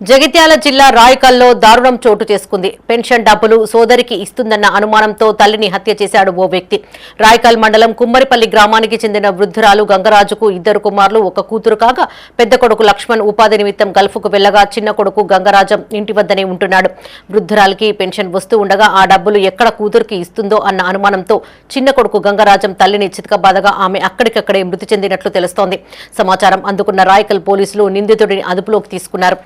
జగిత్యాల జిల్లా రాయకల్లో దారుణం చోటు చేసుకుంది. పెన్షన్ డబ్బులు సోదరికి ఇస్తుందన్న అనుమానంతో తల్లిని హత్య చేశాడు ఓ వ్యక్తి. రాయకల్ మండలం కుమ్మరిపల్లి గ్రామానికి చెందిన వృద్ధురాలు గంగరాజుకు ఇద్దరు కుమారులు ఒక కూతురు కాగా పెద్ద కొడుకు లక్ష్మణ్ ఉపాధి నిమిత్తం గల్ఫ్కు వెళ్ళగా చిన్న కొడుకు గంగరాజం ఇంటి వద్దనే ఉంటున్నాడు. వృద్ధురాలికి పెన్షన్ వస్తూ ఉండగా ఆ డబ్బులు ఎక్కడ కూతురికి ఇస్తుందో అన్న అనుమానంతో చిన్న కొడుకు గంగరాజం తల్లిని చితకబాదగా ఆమె అక్కడికక్కడే మృతి చెందినట్లు తెలుస్తోంది. సమాచారం అందుకున్న రాయకల్ పోలీసులు నిందితుడిని అదుపులోకి తీసుకున్నారు.